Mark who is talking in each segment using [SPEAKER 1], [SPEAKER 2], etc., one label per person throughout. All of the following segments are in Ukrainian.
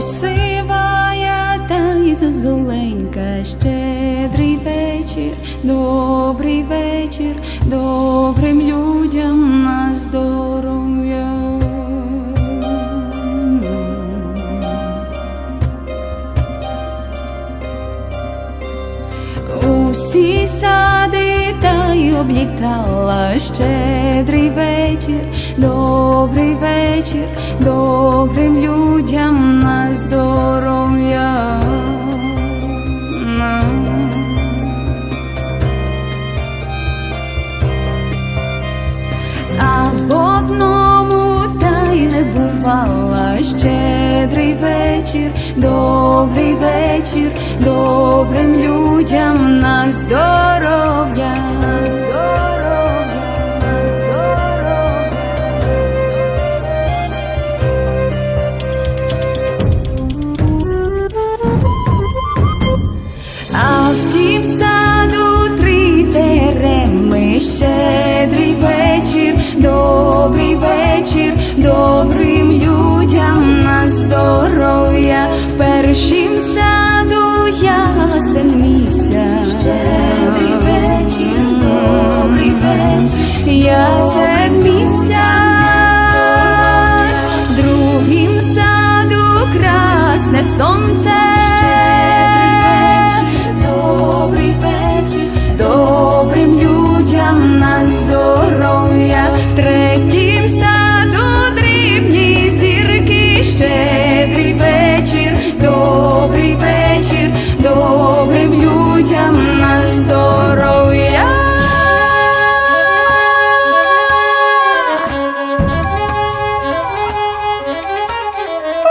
[SPEAKER 1] Сивая та й зозуленька, щедрий вечір, добрий вечір, добрим людям на здоров'я. Усі сади та й облітала щедрий вечір, добрий вечір, добрим людям здоров'я. На. А в одному та й не бувала щедрий вечір, добрий вечір, добрим людям на здоров'я. Здоров'я. першим саду ясен місяць. Щедрий вечір, добрий вечір, ясен місяць. другим саду красне сонце.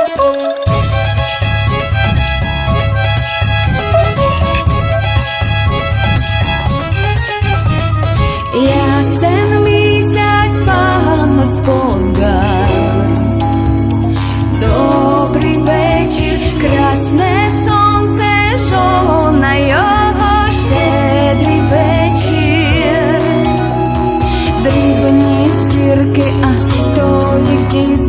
[SPEAKER 1] Ясен місяць пан Господа, добрий вечір, красне сонце, жона його щедрий вечір, дрібні сірки, а то їх дітки,